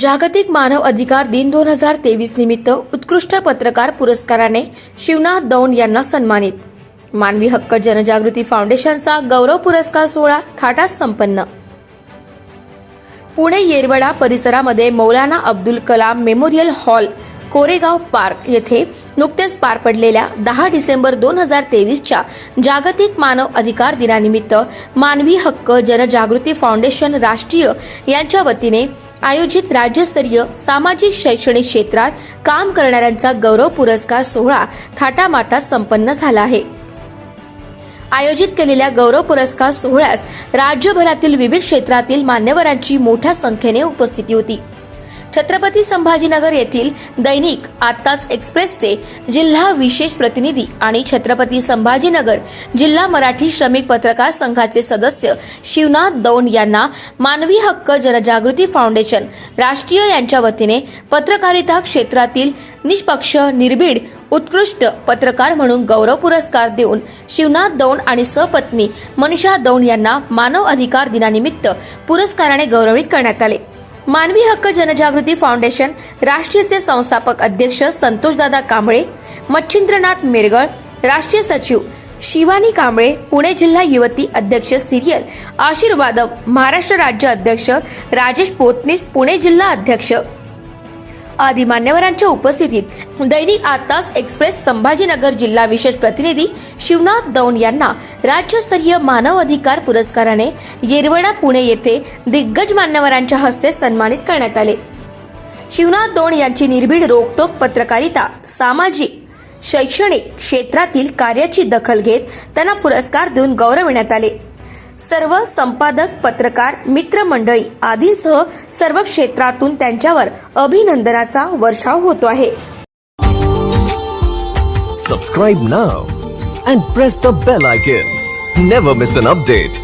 जागतिक मानव अधिकार दिन दोन हजार तेवीस निमित्त उत्कृष्ट पत्रकार पुरस्काराने शिवनाथ दौंड यांना सन्मानित. मानवी हक्क जनजागृती फाउंडेशनचा गौरव पुरस्कार सोहळा थाटात संपन्न. पुणे येरवडा परिसरामध्ये Maulana Abdul Kalam memorial hall Koregaon park येथे नुकतेच पार पडलेल्या दहा डिसेंबर दोन हजार तेवीसच्या जागतिक मानव अधिकार दिनानिमित्त मानवी हक्क जनजागृती फाउंडेशन राष्ट्रीय यांच्या वतीने आयोजित राज्यस्तरीय सामाजिक शैक्षणिक क्षेत्रात काम करणाऱ्यांचा गौरव पुरस्कार सोहळा थाटामाटात संपन्न झाला आहे. आयोजित केलेल्या गौरव पुरस्कार सोहळ्यास राज्यभरातील विविध क्षेत्रातील मान्यवरांची मोठ्या संख्येने उपस्थिती होती. छत्रपती संभाजीनगर येथील दैनिक आत्ताच एक्सप्रेसचे जिल्हा विशेष प्रतिनिधी आणि छत्रपती संभाजीनगर जिल्हा मराठी श्रमिक पत्रकार संघाचे सदस्य शिवनाथ दौंड यांना मानवी हक्क जनजागृती फाउंडेशन राष्ट्रीय यांच्या वतीने पत्रकारिता क्षेत्रातील निष्पक्ष निर्भीड उत्कृष्ट पत्रकार म्हणून गौरव पुरस्कार देऊन शिवनाथ दौंड आणि सपत्नी मनीषा दौंड यांना मानव अधिकार दिनानिमित्त पुरस्काराने गौरवित करण्यात आले. मानवी हक्क जनजागृती फाउंडेशन राष्ट्रीयचे संस्थापक अध्यक्ष संतोषदादा कांबळे मच्छिंद्रनाथ मिरगळ राष्ट्रीय सचिव शिवानी कांबळे पुणे जिल्हा युवती अध्यक्ष सिरियल आशीर्वादम महाराष्ट्र राज्य अध्यक्ष राजेश पोतनीस पुणे जिल्हा अध्यक्ष आदी मान्यवरांच्या उपस्थितीत दैनिक आतास एक्सप्रेस संभाजीनगर जिल्हा विशेष प्रतिनिधी शिवनाथ दौंड यांना राज्यस्तरीय मानव अधिकार पुरस्काराने येरवडा पुणे येथे दिग्गज मान्यवरांच्या हस्ते सन्मानित करण्यात आले. शिवनाथ दौंड यांची निर्भीड रोखटोक पत्रकारिता सामाजिक शैक्षणिक क्षेत्रातील कार्याची दखल घेत त्यांना पुरस्कार देऊन गौरविण्यात आले. सर्व संपादक पत्रकार मित्रमंडळी आदींसह सर्व क्षेत्रातून त्यांच्यावर अभिनंदनाचा वर्षाव होतो आहे. Subscribe now and press the bell icon never miss an update